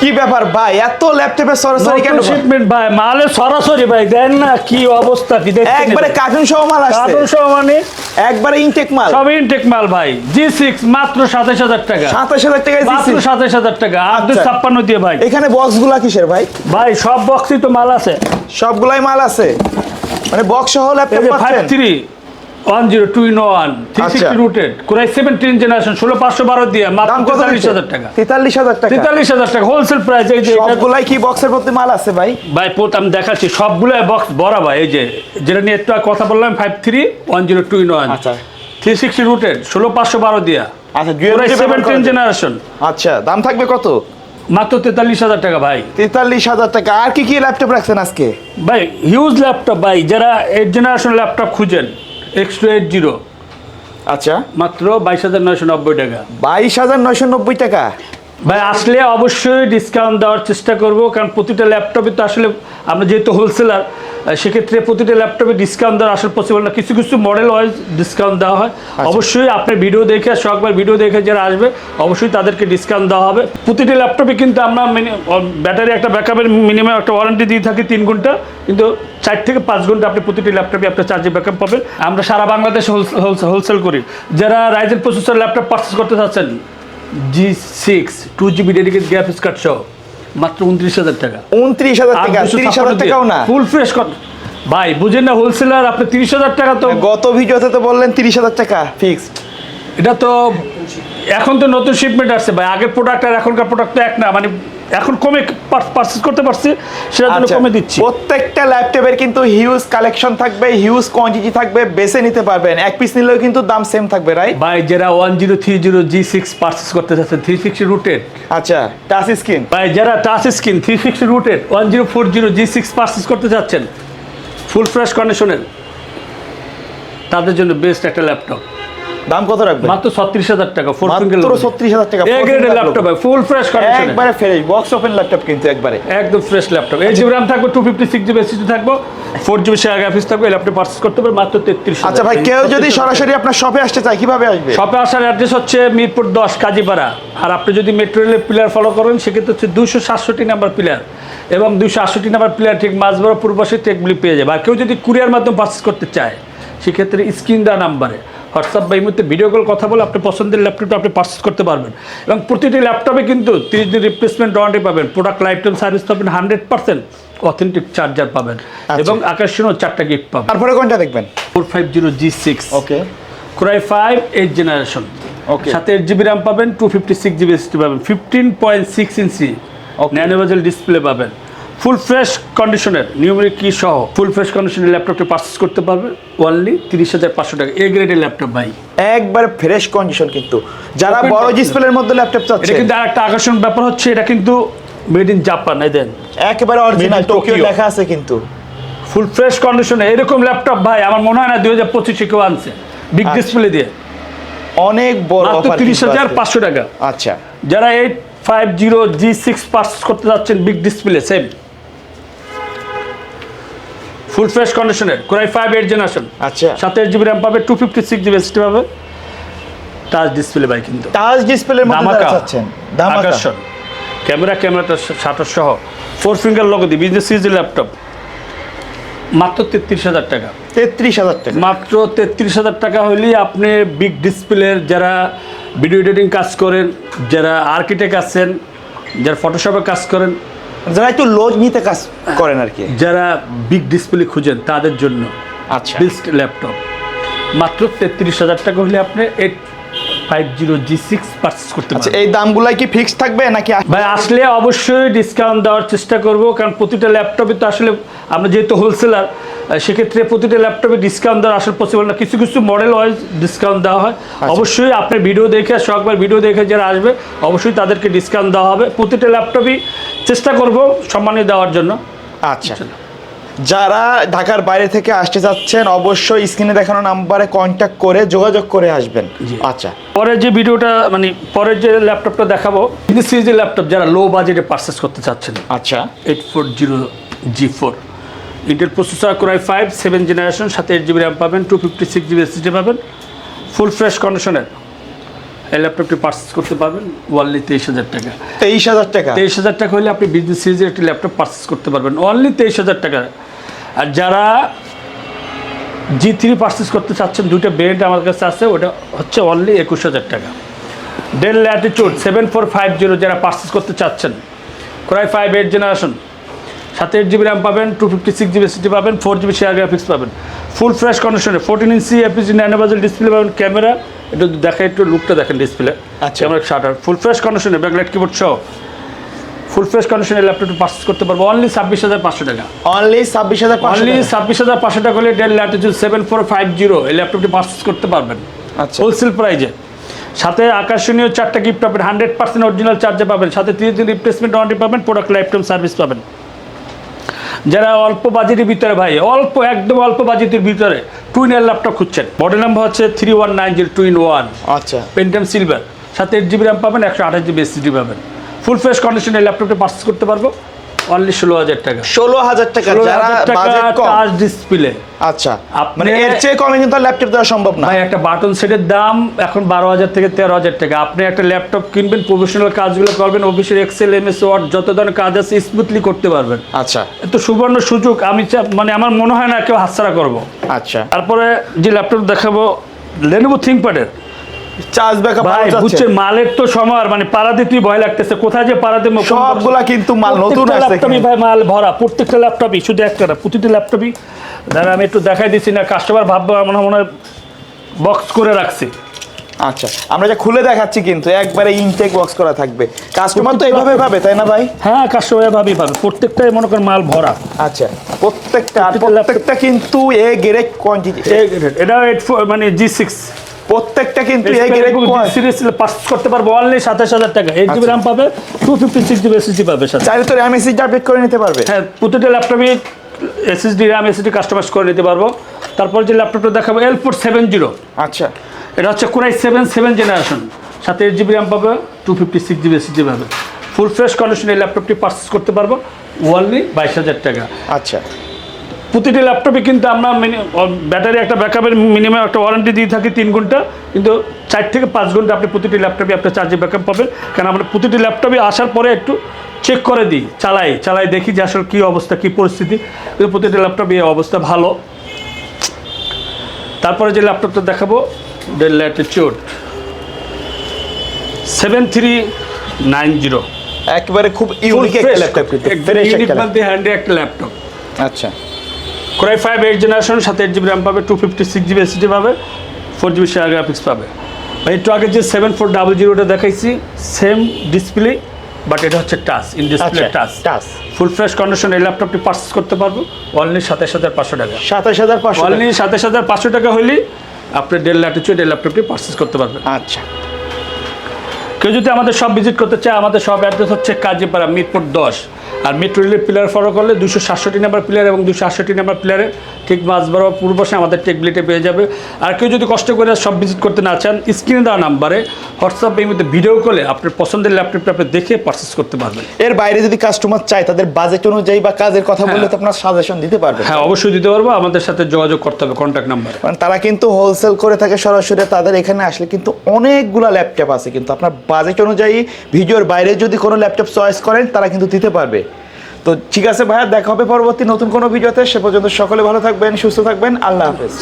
কি ব্যাপার ভাই? এত ল্যাপটপে সরাসরি কেন শিপমেন্ট ভাই মালে সরাসরি ভাই দেন না কি অবস্থা কি দেখছেন একবারে কার্টুন সহ মাল আসছে। কার্টুন সহ মানে? একবারে ইনটেক মাল। সব ইনটেক মাল ভাই। জি সিক্স মাত্র সাতাশ হাজার টাকা। সাতাশ হাজার টাকায় মাত্র দিচ্ছি সাতাশ হাজার টাকা। আট দুই আচ্ছা। ছাপ্পান্ন দিয়ে ভাই। এখানে বক্সগুলা কিসের ভাই? ভাই সব বক্সই তো মাল আছে। সবগুলাই মাল আছে। মানে বক্স সহ ল্যাপটপ পাচ্ছেন? Three one zero two in one three. Sixty rotated core i seventeen generation ষোলো পাঁচশো বারো দিয়ে মাত্র তেতাল্লিশ হাজার টাকা। তেতাল্লিশ হাজার টাকা। তেতাল্লিশ হাজার টাকা হোলসেল প্রাইস এই যে সবগুলাই কি বক্সের মধ্যে মাল আছে ভাই? ভাই পোত আমি দেখাচ্ছি বক্স ভাই এই যে যেটা নিয়ে একটু কথা বললাম five three one zero two in one আচ্ছা। থ্রি সিক্সটি রুটেড ষোলো পাঁচশো বারো দিয়া। আচ্ছা যায়। জেনারেশন আচ্ছা দাম থাকবে কত? মাত্র তেতাল্লিশ হাজার টাকা ভাই। তেতাল্লিশ হাজার টাকা। আর কি কি ল্যাপটপ রাখছেন আজকে? ভাই হিউজ ল্যাপটপ ভাই যারা এইট জেনারেশন ল্যাপটপ খুঁজেন এক্স টু এইট জিরো আচ্ছা। মাত্র বাইশ হাজার নয়শো নব্বই টাকা। বাইশ হাজার নয়শো নব্বই টাকা। ভাই আসলে অবশ্যই ডিসকাউন্ট দেওয়ার চেষ্টা করব কারণ প্রতিটা ল্যাপটপে তো আসলে আমরা যেহেতু হোলসেলার সেক্ষেত্রে প্রতিটা ল্যাপটপে ডিসকাউন্ট দেওয়ার আসলে পসিবল না। কিছু কিছু মডেল ওয়াইজ ডিসকাউন্ট দেওয়া হয়। অবশ্যই আপনার ভিডিও দেখে শখবার ভিডিও দেখে যারা আসবে অবশ্যই তাদেরকে ডিসকাউন্ট দেওয়া হবে। প্রতিটা ল্যাপটপে কিন্তু আমরা ব্যাটারি একটা ব্যাকআপের মিনিমাম একটা ওয়ারেন্টি দিয়ে থাকি তিন ঘণ্টা কিন্তু চার থেকে পাঁচ ঘণ্টা আপনি প্রতিটি ল্যাপটপে আপনার চার্জে ব্যাকআপ পাবেন। আমরা সারা বাংলাদেশে হোলসেল করি। যারা রাইজের প্রসেসর ল্যাপটপ পারচেস করতে চাচ্ছেন G six two GB dedicated gap card সহ মাত্র উনত্রিশ হাজার টাকা। উনত্রিশ হাজার টাকা তিরিশ হাজার টাকাও না। ফুল ফ্রেশ কত ভাই বুঝেন না হোলসেলার আপনি তিরিশ হাজার টাকা তো গত ভিডিওতে তো বললেন তিরিশ হাজার টাকা ফিক্সড এটা তো এখন তো নতুন শিপমেন্ট আসছে ভাই। আগের প্রোডাক্ট আর এখনকার প্রোডাক্ট তো এক না মানে এখন কমে পারচেস করতে পারছি সেটার জন্য আচ্ছা কমে দিচ্ছি। প্রত্যেকটা ল্যাপটপের কিন্তু হিউজ কালেকশন থাকবে হিউজ কোয়ান্টিটি থাকবে বেছে নিতে পারবেন। এক পিস নিলেও কিন্তু দাম সেম থাকবে রাইট ভাই যারা one zero three zero G six purchase করতে চাচ্ছেন থ্রি সিক্সটি রুটেড আচ্ছা টাচ স্ক্রিন ভাই যারা touch screen three sixty rotated one zero four zero G six purchase করতে চাচ্ছেন ফুল ফ্রেশ কন্ডিশনের তাদের জন্য বেস্ট একটা ল্যাপটপ দাম কত রাখবেন? মাত্র ছত্রিশ হাজার টাকা ফোর মাত্র ফিঙ্গার 36,000 টাকা, এ গ্রেডের ল্যাপটপ। ফুল ফ্রেশ কন্ডিশনে একবারে ফ্রেশ বক্স ওপেন ল্যাপটপ কিন্তু একবারে। একদম ফ্রেশ ল্যাপটপ এইট জিবি থাকবে two fifty six GB SSD থাকব ফোর জিবি শেয়ার গ্রাফিক্স থাকবে এই ল্যাপটপ পারচেস করতে পারবে মাত্র তেত্রিশ আচ্ছা ভাই কেউ যদি সরাসরি আপনার শপে আসতে চায় কীভাবে আসবে? শপে আসার অ্যাড্রেস হচ্ছে মিরপুর দশ কাজীপাড়া। আর আপনি যদি মেট্রো রেলের পিলার ফলো করেন সেক্ষেত্রে হচ্ছে দুশো সাতষট্টি নাম্বার পিলার এবং দুশো আটষট্টি নাম্বার পিলার ঠিক মাঝবড় পূর্বশে টেকগুলি পেয়ে যাবে। আর কেউ যদি কুরিয়ার মাধ্যমে পারচেস করতে চায় সেক্ষেত্রে স্ক্রিন দেওয়া নাম্বারে হোয়াটসঅ্যাপ বা এই মুহূর্তে ভিডিও কল কথা বলে আপনি পছন্দের ল্যাপটপটা আপনি পারচেস করতে পারবেন। এবং প্রতিটি ল্যাপটপে কিন্তু তিরিশ দিন রিপ্লেসমেন্ট ওয়ারেন্টি পাবেন। প্রোডাক্ট লাইফ টাইম সার্ভিস পাবেন হান্ড্রেড পার্সেন্ট অথেন্টিক চার্জার পাবেন। এবং আকর্ষণীয় চারটা গিফট পাবেন। তারপরে কোনটা দেখবেন? Four five zero G six okay core i five eight generation okay সাথে এইট জিবি র্যাম পাবেন টু ফিফটি সিক্স জিবি পাবেন fifteen point six inch. Nano bezel display পাবেন। ফুল ফ্রেশ কন্ডিশনের নিউমেরিক কি সহ ফুল ফ্রেশ কন্ডিশনের ল্যাপটপটি purchase করতে পারবে অনলি তিরিশ হাজার পাঁচশো টাকা। এ গ্রেডের ল্যাপটপ ভাই। একবার ফ্রেশ কন্ডিশন কিন্তু। যারা বড় ডিসপ্লের মধ্যে ল্যাপটপ চাচ্ছে। কিন্তু আরেকটা আকর্ষণ ব্যাপার হচ্ছে এটা কিন্তু মেড ইন জাপান এই দেন। একেবারে অরিজিনাল টোকিও লেখা আছে কিন্তু। ফুল ফ্রেশ কন্ডিশনে এরকম ল্যাপটপ ভাই আমার মনে হয় না দুই হাজার পঁচিশে কেউ আনছে। বিগ আচ্ছা। ডিসপ্লে দিয়ে। অনেক বড় অফার তিরিশ হাজার পাঁচশো টাকা। আচ্ছা। যারা eight five zero G six purchase করতে যাচ্ছেন big display same full fresh কন্ডিশনের core i five eight generation আচ্ছা। এইট জিবি র্যাম পাবে two fifty six GB SSD পাবে। টাচ ডিসপ্লে ভাই কিন্তু। টাচ ডিসপ্লের মধ্যে চাচ্ছেন আকর্ষণ। ক্যামেরা ক্যামেরাটা শাটার সহ। ফোর ফিঙ্গার লোগো দিয়ে বিজনেস সিরিজের ল্যাপটপ মাত্র তেত্রিশ হাজার টাকা। তেত্রিশ হাজার টাকা। মাত্র তেত্রিশ হাজার টাকা হলেই আপনি বিগ ডিসপ্লের যারা ভিডিও এডিটিং কাজ করেন যারা আর্কিটেক্ট আছেন যারা ফটোশপে কাজ করেন যারা একটু লোজ নিতে কাজ করেন আর কি। যারা বিগ ডিসপ্লে খুঁজেন তাদের জন্য আচ্ছা। বেস্ট ল্যাপটপ মাত্র তেত্রিশ হাজার টাকা হলে আপনি eight five zero G six purchase করতে পারছেন পারবেন। এই দামগুলাই কি ফিক্স থাকবে নাকি ভাই আসলে অবশ্যই ডিসকাউন্ট দেওয়ার চেষ্টা করব কারণ প্রতিটা ল্যাপটপে তো আসলে আমরা যেহেতু হোলসেলার সেক্ষেত্রে প্রতিটা ল্যাপটপে ডিসকাউন্ট দেওয়া আসলে পসিবল না। কিছু কিছু মডেল ওয়াইজ ডিসকাউন্ট দেওয়া হয়। অবশ্যই আপনার ভিডিও দেখে শখবার ভিডিও দেখে যারা আসবে অবশ্যই তাদেরকে ডিসকাউন্ট দেওয়া হবে। প্রতিটা ল্যাপটপই চেষ্টা করব সম্মানীয় দেওয়ার জন্য। আচ্ছা। যারা ঢাকার বাইরে থেকে আসতে যাচ্ছেন অবশ্যই স্ক্রিনে দেখানো নাম্বারে কন্ট্যাক্ট করে যোগাযোগ করে আসবেন। আচ্ছা। পরের যে ভিডিওটা মানে পরের যে ল্যাপটপটা দেখাবো সিরিজের ল্যাপটপ যারা লো বাজেটে পারচেস করতে চাচ্ছেন। আচ্ছা। Eight four zero G four Intel processor core i five seven generation সাথে এইট জিবি র্যাম পাবেন two fifty six GB SSD পাবেন ফুল ফ্রেশ কন্ডিশনের এই ল্যাপটপটি পারচেস করতে পারবেন ওয়ানলি তেইশ হাজার টাকা। তেইশ হাজার টাকা? তেইশ হাজার টাকা হলে আপনি বিজনেস সিরিজের একটি ল্যাপটপ পারচেস করতে পারবেন অনলি তেইশ হাজার টাকা। আর যারা জি থ্রি পারচেস করতে চাচ্ছেন দুটো ব্র্যান্ড আমার কাছে আছে ওটা হচ্ছে অনলি একুশ হাজার টাকা। Dell Latitude seven four five zero যারা পারচেস করতে চাচ্ছেন core i five eight generation সাথে এইট জিবি র্যাম পাবেন two fifty six GB SSD পাবেন ফোর জিবি শেয়ার গ্রাফিক্স পাবেন। ফুল ফ্রেশ কন্ডিশনে ফোরটিন ইঞ্চি এপিজি নাইন বাজেল ডিসপ্লে পাবেন ক্যামেরা একটু দেখেন একটু লুকটা দেখেন ডিসপ্লে আচ্ছা। ক্যামেরা শাটার ফুল ফ্রেশ কন্ডিশনে ব্যাকলাইট কিবোর্ড সহ। ফুল ফ্রেশ কন্ডিশনের ল্যাপটপটি পারচেস করতে পারব অনলি ছাব্বিশ হাজার পাঁচশো টাকা। অনলি ছাব্বিশ হাজার অনলি। ছাব্বিশ হাজার পাঁচশো টাকা হলে Dell Latitude seven four five zero এই ল্যাপটপটি পারচেস করতে পারবেন। আচ্ছা। হোলসেল প্রাইজে সাথে আকর্ষণীয় চারটা গিফট পাবেন হান্ড্রেড পার্সেন্ট অরিজিনাল চার্জে পাবেন সাথে তিরিশ দিন রিপ্লেসমেন্ট ওয়ারেন্টি পাবেন প্রোডাক্ট লাইফ টাইম সার্ভিস পাবেন। যারা অল্প বাজেটের ভিতরে ভাই অল্প একদম অল্প বাজেটের ভিতরে টুইনের ল্যাপটপ খুঁজছেন। মডেল নাম্বার হচ্ছে three one nine zero two in one আচ্ছা। পেন্টাম সিলভার সাথে এইট জিবি র্যাম পাবেন একশো আঠাশ জিবি এসিডি পাবেন। ফুল ফ্রেশ কন্ডিশনের ল্যাপটপটা পারচেস করতে পারব। অনলি ষোলো হাজার টাকা। ষোলো হাজার টাকা যারা বাজেট কম। টাচ ডিসপ্লে আচ্ছা মানে এর চেয়ে কমে কিন্তু ল্যাপটপ দেওয়া সম্ভব না। ভাই একটা বাটন সেটের দাম এখন বারো হাজার থেকে তেরো হাজার টাকা। আপনি একটা ল্যাপটপ কিনবেন প্রফেশনাল কাজগুলো করবেন অফিসের এক্সেল এম এস ওয়ার্ড যত ধরনের কাজ আছে স্মুথলি করতে পারবেন। আচ্ছা। তো সুবর্ণ সুযোগ আমি মানে আমার মনে হয় না কেউ হাতছাড়া করব। আচ্ছা। তারপরে যে ল্যাপটপ দেখাবো লেনোভো থিঙ্কপ্যাডের চার্জ ব্যাকআপ ভাই বুঝছেন মালের তো সমার মানে পাড়াতে তুই ভয় লাগতেছে কোথায় যে পাড়াতে সবগুলা কিন্তু মাল নতুন আসছে ল্যাপটপই ভাই মাল ভরা প্রত্যেকটা ল্যাপটপই শুধু একটা না প্রতিটা ল্যাপটপই দাঁড়া আমি একটু দেখাই দিচ্ছি না কাস্টমার ভাববো মনে মনে হয় বক্স করে রাখছি। আচ্ছা আমরা যা খুলে দেখাচ্ছি কিন্তু একবারে ইনটেক বক্স করা থাকবে। কাস্টমার তো এইভাবে ভাবে তাই না ভাই? হ্যাঁ কাস্টমার ভাবি পাবে প্রত্যেকটাই মনে করেন মাল ভরা। আচ্ছা প্রত্যেকটা প্রত্যেকটা কিন্তু এ গ্রেড কোয়ান্টিটি এটা মানে জি সিক্স প্রত্যেকটা কিন্তু এ গ্রেড সিরিজ পাস করতে পারব অনলি সাতাশ হাজার টাকা। Eight GB. র্যাম পাবে two fifty six GB SSD পাবে সাথে। চাইলে তো র্যাম এসিডি আপডেট করে নিতে পারবে। হ্যাঁ প্রতিটা ল্যাপটপে এসএসডি র্যাম এসএসডি কাস্টমাইজ করে নিতে পারব। তারপর যে ল্যাপটপটা দেখাবো এল ফোর সেভেন জিরো আচ্ছা। এটা হচ্ছে core i seven seven generation সাথে এইট জিবি র্যাম পাবে two fifty six GB SSD পাবে। ফুল ফ্রেশ কন্ডিশনে এই ল্যাপটপটি পারচেস করতে পারব ওয়ানলি বাইশ হাজার টাকা। আচ্ছা। প্রতিটি ল্যাপটপে কিন্তু আমরা ব্যাটারি একটা ব্যাকআপের মিনিমাম একটা ওয়ারেন্টি দিয়ে থাকি তিন ঘণ্টা কিন্তু চার থেকে পাঁচ ঘণ্টা আপনি প্রতিটি ল্যাপটপে আপনার চার্জে ব্যাকআপ পাবেন। কারণ আমরা প্রতিটি ল্যাপটপে আসার পরে একটু চেক করে দিই চালাই চালাই দেখি যে আসলে কী অবস্থা কী পরিস্থিতি। কিন্তু প্রতিটি ল্যাপটপে এই অবস্থা ভালো। তারপরে যে ল্যাপটপটা দেখাবো Dell Latitude seven three nine zero একেবারে খুব ইউনিক একটা ল্যাপটপ ইউনিক বলতে হ্যান্ডি একটা ল্যাপটপ আচ্ছা। Core i five eight generation সাথে এইট জিবি র্যাম পাবে two fifty six GB SSD পাবে ফোর জিবি শেয়ার গ্রাফিক্স পাবে। একটু আগে যে সেভেন ফোর ডাবল জিরোটা দেখাইছি সেম ডিসপ্লে বাট এটা হচ্ছে টাচ ইন ডিসপ্লে আচ্ছা touch. Touch. Full fresh condition এই ল্যাপটপটি পারচেস করতে পারব অনলি সাতাশ হাজার পাঁচশো টাকা। সাতাশ হাজার পাঁচশো অনলি সাতাশ হাজার পাঁচশো টাকা হলেই আপনি ডেল ল্যাটিচিউড এই ল্যাপটপটি পারচেস করতে পারবেন। আচ্ছা। কেউ যদি আমাদের সব ভিজিট করতে চায় আমাদের সব অ্যাড্রেস হচ্ছে কাজীপাড়া মিরপুর দশ। আর মেট্রো রেলের পিলার ফলো করলে দুশো সাতষট্টি নাম্বার পিলার এবং দুশো আটষট্টি নাম্বার পিলারে ঠিক মাঝ বরাবর পূর্ব পাশে আমাদের টেকবিলিটে পেয়ে যাবে। আর কেউ যদি কষ্ট করে সব ভিজিট করতে না চান স্ক্রিনে দেওয়া নাম্বারে হোয়াটসঅ্যাপ এই মধ্যে ভিডিও কলে আপনার পছন্দের ল্যাপটপটা আপনি দেখে পারচেস করতে পারবেন। এর বাইরে যদি কাস্টমার চায় তাদের বাজেট অনুযায়ী বা কাজের কথা বললে তো আপনার সাজেশন দিতে পারবে হ্যাঁ অবশ্যই দিতে পারব। আমাদের সাথে যোগাযোগ করতে হবে কন্ট্যাক্ট নাম্বারে কারণ তারা কিন্তু হোলসেল করে থাকে সরাসরি তাদের এখানে আসলে কিন্তু অনেকগুলো ল্যাপটপ আছে। কিন্তু আপনার বাজেট অনুযায়ী ভিডিওর বাইরে যদি কোনো ল্যাপটপ চয়েস করেন তারা কিন্তু দিতে পারবে। তো ঠিক আছে ভাইয়া, দেখা হবে পরবর্তী নতুন কোনো ভিডিওতে। সে পর্যন্ত সকলে ভালো থাকবেন, সুস্থ থাকবেন। আল্লাহ হাফেজ।